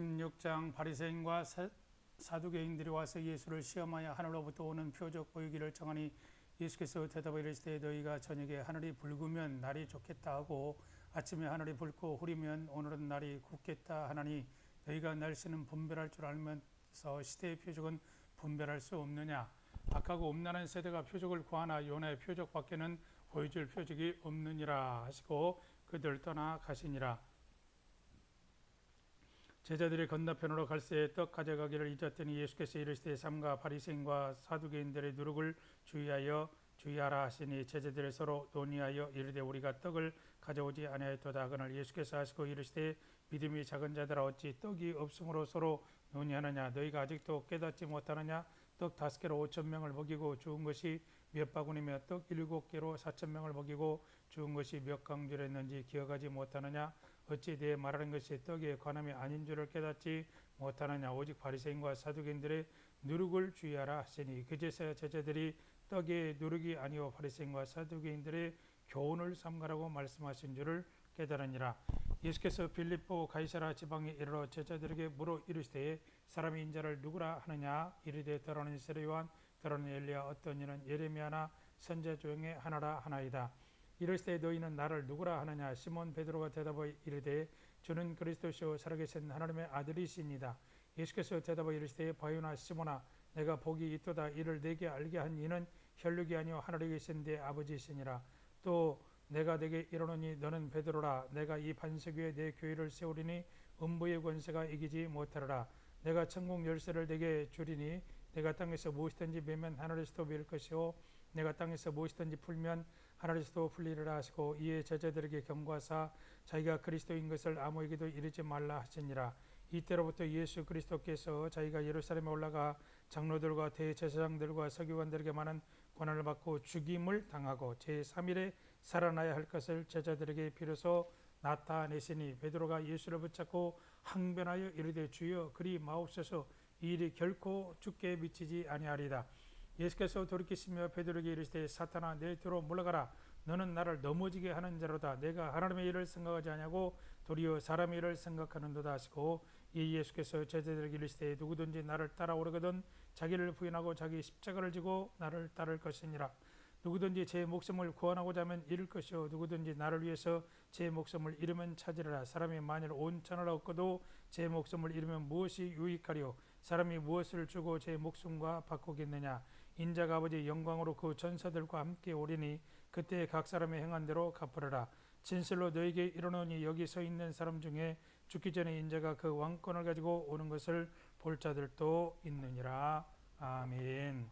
16장 바리새인과 사- 사두개인들이 와서 예수를 시험하여 하늘로부터 오는 표적 보이기를 청하니 예수께서 대답하여 이르시되 너희가 저녁에 하늘이 붉으면 날이 좋겠다 하고 아침에 하늘이 붉고 흐리면 오늘은 날이 굳겠다 하나니 너희가 날씨는 분별할 줄 알면서 시대의 표적은 분별할 수 없느냐? 악하고 음란한 세대가 표적을 구하나 요나의 표적 밖에는 보여줄 표적이 없느니라 하시고 그들 떠나 가시니라 제자들이 건너편으로 갈새에 떡 가져가기를 잊었더니 예수께서 이르시되 삼가 바리새인과 사두개인들의 누룩을 주의하여 주의하라 하시니 제자들이 서로 논의하여 이르되 우리가 떡을 가져오지 아니하였도다. 그날 예수께서 하시고 이르시되 믿음이 작은 자들아 어찌 떡이 없으므로 서로 논의하느냐? 너희가 아직도 깨닫지 못하느냐? 떡 다섯 개로 오천 명을 먹이고 죽은 것이 몇 바구니며 떡 일곱 개로 사천 명을 먹이고 죽은 것이 몇 강줄했는지 기억하지 못하느냐 어찌 내 말하는 것이 떡에 관함이 아닌 줄을 깨닫지 못하느냐? 오직 바리새인과 사두개인들의 누룩을 주의하라 하시니 그제서야 제자들이 떡의 누룩이 아니오 바리새인과 사두개인들의 교훈을 삼가라고 말씀하신 줄을 깨달으니라. 예수께서 빌립보 가이사라 지방에 이르러 제자들에게 물어 이르시되 사람이 인자를 누구라 하느냐? 이르되 더러는 세례요한 더러는 엘리야 어떤 이는 예레미야나 선자 중에 하나라 하나이다 이르시되 너희는 나를 누구라 하느냐? 시몬 베드로가 대답하여 이르되 주는 그리스도시요 살아계신 하나님의 아들이시니라 예수께서 대답하여 이르시되 바요나 시몬아 내가 복이 있도다. 이를 내게 알게 한 이는 혈육이 아니요 하늘에 계신 내 아버지시니라. 또 내가 내게 이르노니 너는 베드로라. 내가 이 반석 위에 내 교회를 세우리니 음부의 권세가 이기지 못하리라. 내가 천국 열쇠를 내게 주리니 내가 땅에서 무엇이든지 매면 하늘에서도 매일 것이요 내가 땅에서 무엇이든지 풀면 하늘에서도 풀리리라 하시고 이에 제자들에게 경고하사 자기가 그리스도인 것을 아무에게도 이르지 말라 하시니라. 이때로부터 예수 그리스도께서 자기가 예루살렘에 올라가 장로들과 대제사장들과 서기관들에게 많은 고난을 받고 죽임을 당하고 제3일에 살아나야 할 것을 제자들에게 비로소 나타내시니 베드로가 예수를 붙잡고 항변하여 이르되 주여 그리 마옵소서 이 일이 결코 죽게 미치지 아니하리다 예수께서 돌이키시며 베드로에게 이르시되 사탄아 내 뒤로 물러가라. 너는 나를 넘어지게 하는 자로다. 내가 하나님의 일을 생각하지 아니하고 도리어 사람의 일을 생각하는도다 하시고 이 예수께서 제자들에게 이르시되 누구든지 나를 따라오려거든 자기를 부인하고 자기 십자가를 지고 나를 따를 것이니라. 누구든지 제 목숨을 구원하고자 하면 잃을 것이요. 누구든지 나를 위해서 제 목숨을 잃으면 찾으리라. 사람이 만일 온 천을 얻고도 제 목숨을 잃으면 무엇이 유익하리요 사람이 무엇을 주고 제 목숨과 바꾸겠느냐? 인자가 아버지 영광으로 그 전사들과 함께 오리니 그때 각 사람의 행한 대로 갚으리라. 진실로 너에게 이르노니 여기 서 있는 사람 중에 죽기 전에 인자가 그 왕권을 가지고 오는 것을 볼 자들도 있느니라. 아멘